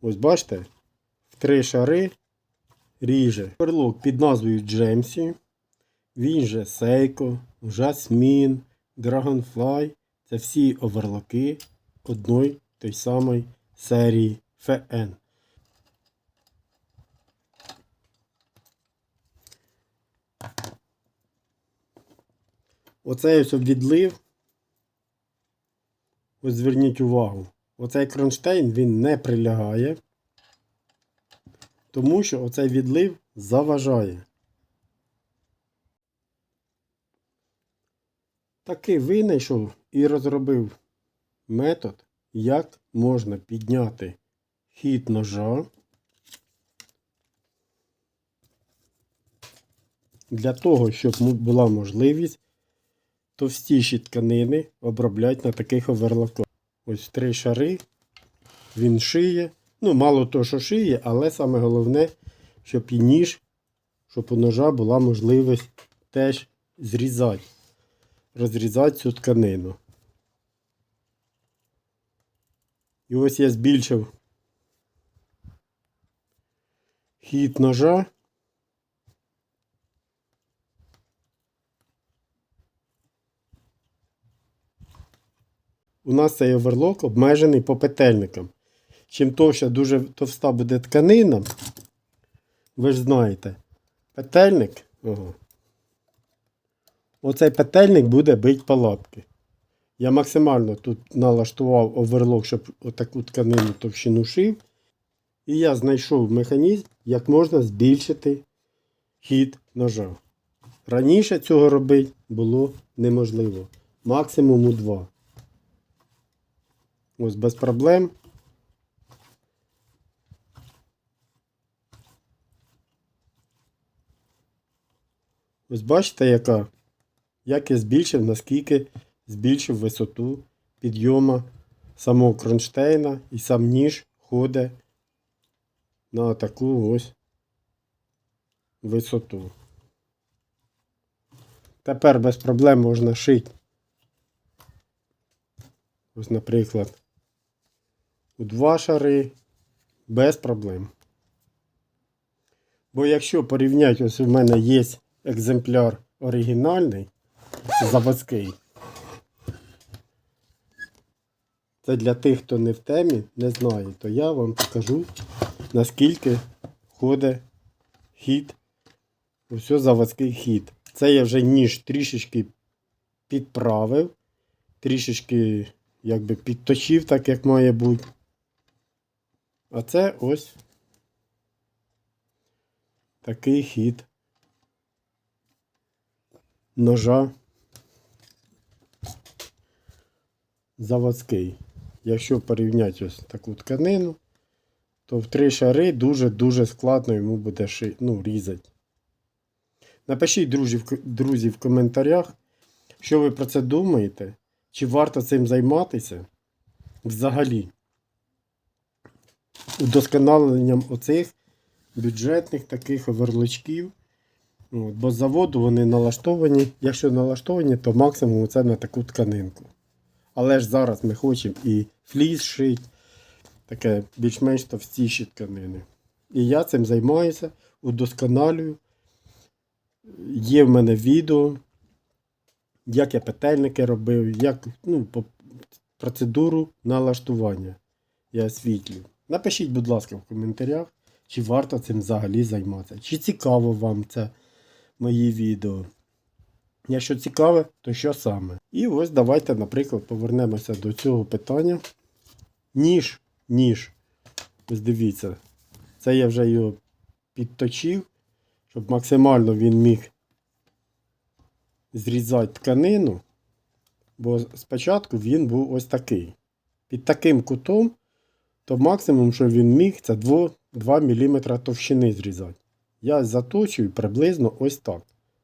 Ось бачите, в три шари ріже. Перлок під назвою Джемсі. Він же Сейко, Жасмін, Dragonfly. Це всі оверлоки одної той самої серії FN. Оцей ось відлив. Ось зверніть увагу. Оцей кронштейн він не прилягає, тому що оцей відлив заважає. Таки винайшов і розробив метод, як можна підняти хід ножа для того, щоб була можливість товстіші тканини обробляти на таких оверлоках. Ось три шари. Він шиє. Ну, мало того, що шиє, але саме головне, щоб і ніж, щоб у ножа була можливість теж зрізати, розрізати цю тканину. І ось я збільшив хід ножа. У нас цей оверлок обмежений по петельникам. Чим товща дуже товста буде тканина, ви ж знаєте, петельник. Ого, оцей петельник буде бить по лапки. Я максимально тут налаштував оверлок, щоб отаку тканину товщину шив. І я знайшов механізм, як можна збільшити хід ножа. Раніше цього робити було неможливо. Максимум у 2. Ось без проблем. Ось бачите, яка? Як я збільшив, наскільки збільшив висоту підйома самого кронштейна і сам ніж ходить на таку ось висоту. Тепер без проблем можна шити. Ось, наприклад, у два шари без проблем. Бо якщо порівняти, ось у мене є екземпляр оригінальний, заводський. Це для тих, хто не в темі, не знає, то я вам покажу, наскільки ходить хід, ось заводський хід. Це я вже ніж трішечки підправив, трішечки якби підточив так, як має бути. А це ось такий хід ножа заводський. Якщо порівняти ось таку тканину, то в три шари дуже-дуже складно йому буде ши... ну, різати. Напишіть, друзі, друзі, в коментарях, що ви про це думаєте. Чи варто цим займатися взагалі? Удосконаленням оцих бюджетних таких оверлочків. От, бо заводу вони налаштовані. Якщо налаштовані, то максимум це на таку тканинку. Але ж зараз ми хочемо і фліс шити, таке більш-менш товстіші тканини. І я цим займаюся, удосконалюю. Є в мене відео, як я петельники робив, як ну, по процедуру налаштування я освітлюю. Напишіть, будь ласка, в коментарях, чи варто цим взагалі займатися. Чи цікаво вам це мої відео. Якщо цікаве, то що саме? І ось давайте, наприклад, повернемося до цього питання. Ніж, ніж. Ось дивіться, це я вже його підточив, щоб максимально він міг зрізати тканину, бо спочатку він був ось такий. Під таким кутом, то максимум, що він міг, це 2, 2 мм товщини зрізати. Я заточую приблизно ось так.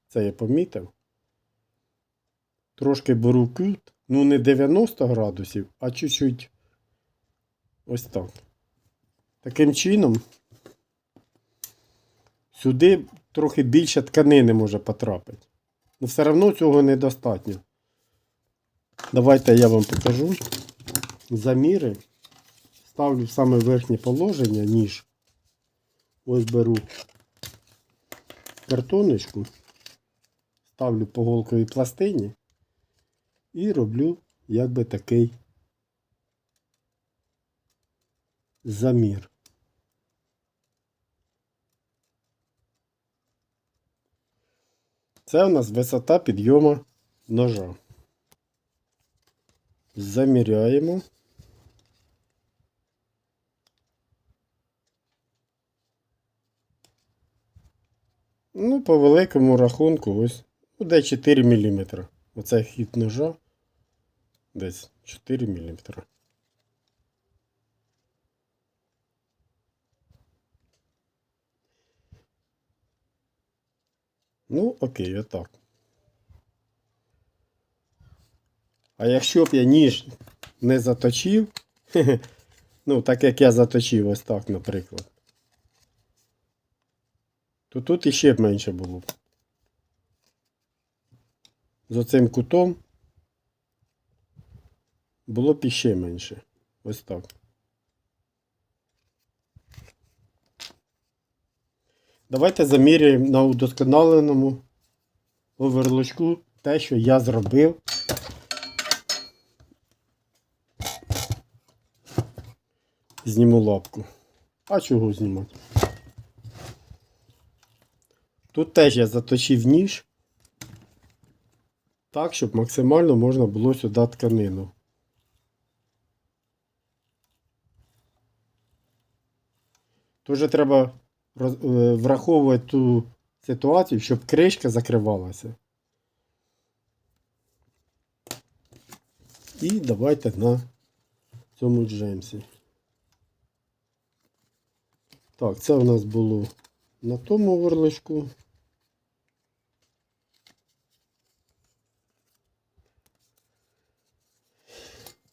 Це я помітив. Трошки беру кут, ну не 90 градусів, а чуть-чуть ось так. Таким чином, сюди трохи більше тканини може потрапити. Ну, все одно цього ставлю в саме верхнє положення, ніж ось беру картоночку, ставлю по голковій пластині і роблю якби такий замір. Це у нас висота підйому ножа. Заміряємо. Ну, по великому рахунку, ось, ну, де 4 мм. Оце хід ножа. Десь 4 мм. Ну, окей, отак. А якщо б я ніж не заточив, ну, так як я заточив, ось так, наприклад, то тут іще б менше було б. З оцим кутом було б іще менше. Ось так. Давайте заміряємо на удосконаленому оверлочку те, що я зробив. Зніму лапку. А чого знімати? Тут теж я заточив ніж. Так, щоб максимально можна було сюди тканину. Дуже треба е, враховувати ту ситуацію, щоб кришка закривалася. І давайте на цьому джемсі. Так, це у нас було на тому горлишку.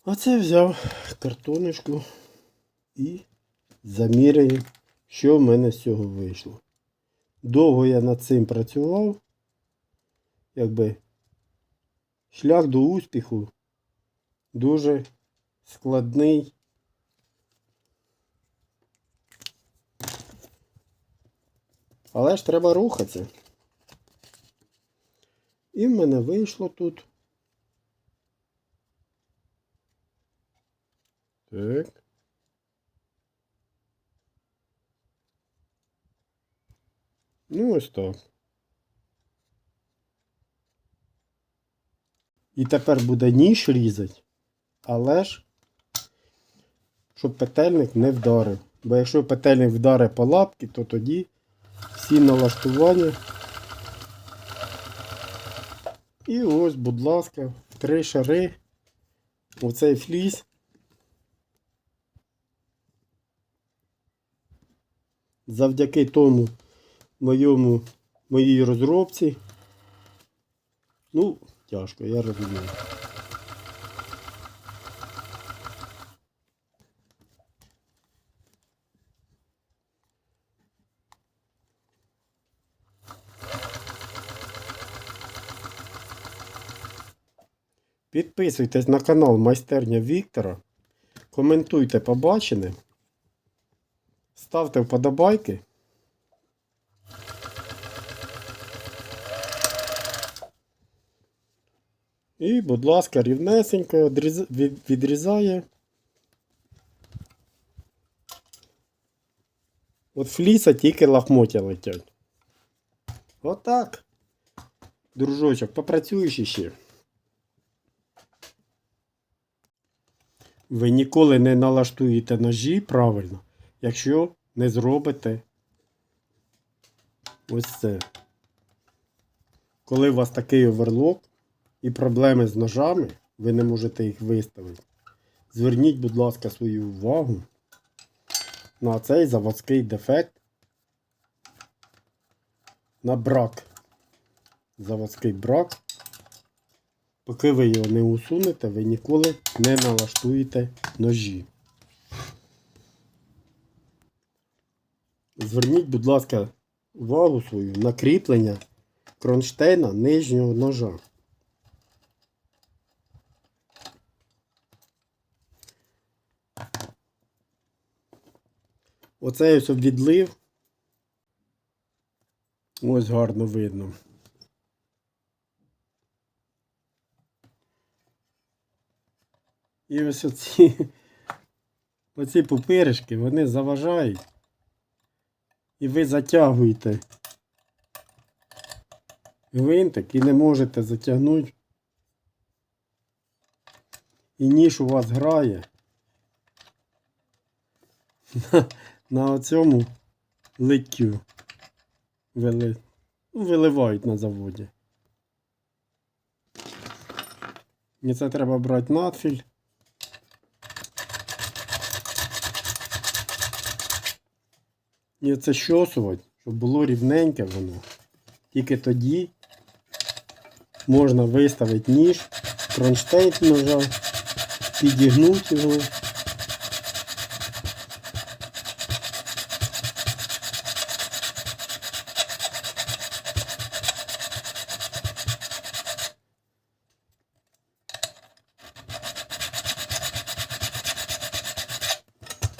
А це взяв картоночку і заміряю, що в мене з цього вийшло. Довго я над цим працював. Якби шлях до успіху дуже складний. Але ж треба рухатися. І в мене вийшло тут. Так. Ну, ось так. І тепер буде ніж різати, але ж, щоб петельник не вдарив. Бо якщо петельник вдарить по лапки, то тоді всі налаштування. І ось, будь ласка, три шари. Оцей фліс. Завдяки тому моєму, моїй розробці. Ну, тяжко, я розумію. Підписуйтесь на канал Майстерня Віктора. Коментуйте побачене. Ставте вподобайки. І, будь ласка, рівнесенько відрізає. От фліса тільки лахмотя летять. Отак. Дружочок, попрацюєш іще. Ви ніколи не налаштуєте ножі правильно, якщо не зробите ось це. Коли у вас такий оверлок і проблеми з ножами, ви не можете їх виставити. Зверніть, будь ласка, свою увагу на цей заводський дефект. На брак. Заводський брак. Поки ви його не усунете, ви ніколи не налаштуєте ножі. Зверніть, будь ласка, увагу свою на кріплення кронштейна нижнього ножа. Оцей ось відлив. Ось гарно видно. І ось оці, оці пупиришки, вони заважають. І ви затягуєте гвинтик і не можете затягнути. І ніж у вас грає на, на оцьому литтю. Вили, ну, виливають на заводі. І це треба брати надфіль. І це щосувати, щоб було рівненьке воно. Тільки тоді можна виставити ніж, кронштейн ножа, підігнути його.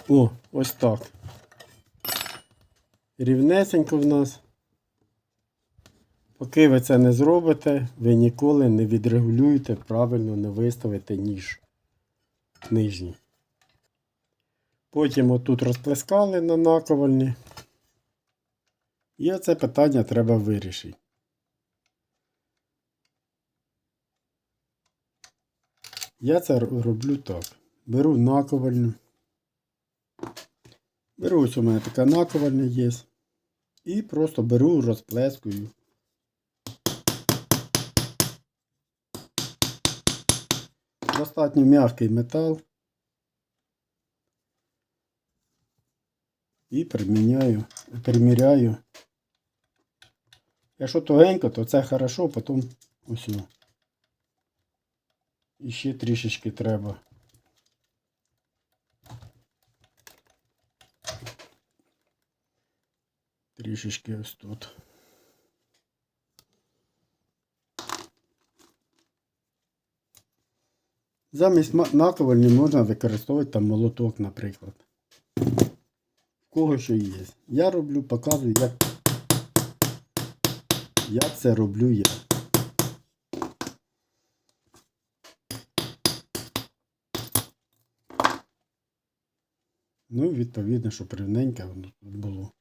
О, ось так. Рівнесенько в нас. Поки ви це не зробите, ви ніколи не відрегулюєте, правильно не виставите ніж нижній. Потім отут розплескали на наковальні. І оце питання треба вирішити. Я це роблю так. Беру наковальню. Беру ось у мене така наковальня є. І просто беру, розплескую. Достатньо м'який метал. І приміняю, приміряю. Якщо тугенько, то це хорошо, потім ось. І ще трішечки треба. Трішечки ось тут. Замість наковальні можна використовувати там молоток, наприклад. В кого що є. Я роблю, показую, як, як це роблю я. Ну, і відповідно, щоб рівненьке воно тут було.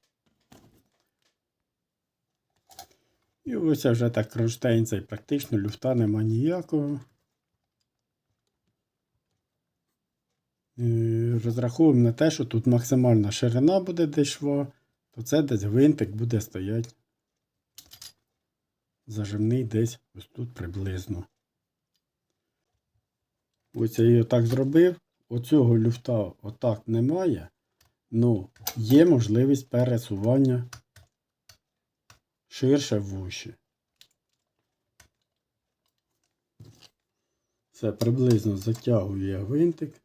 І ось вже так кронштейн цей практично люфта нема ніякого. Е, Розраховуємо на те, що тут максимальна ширина буде десь шва, то це десь гвинтик буде стояти зажимний десь ось тут приблизно. Ось я її отак зробив. Оцього люфта отак немає. Ну, є можливість пересування ширше вуші. Це приблизно затягую я гвинтик.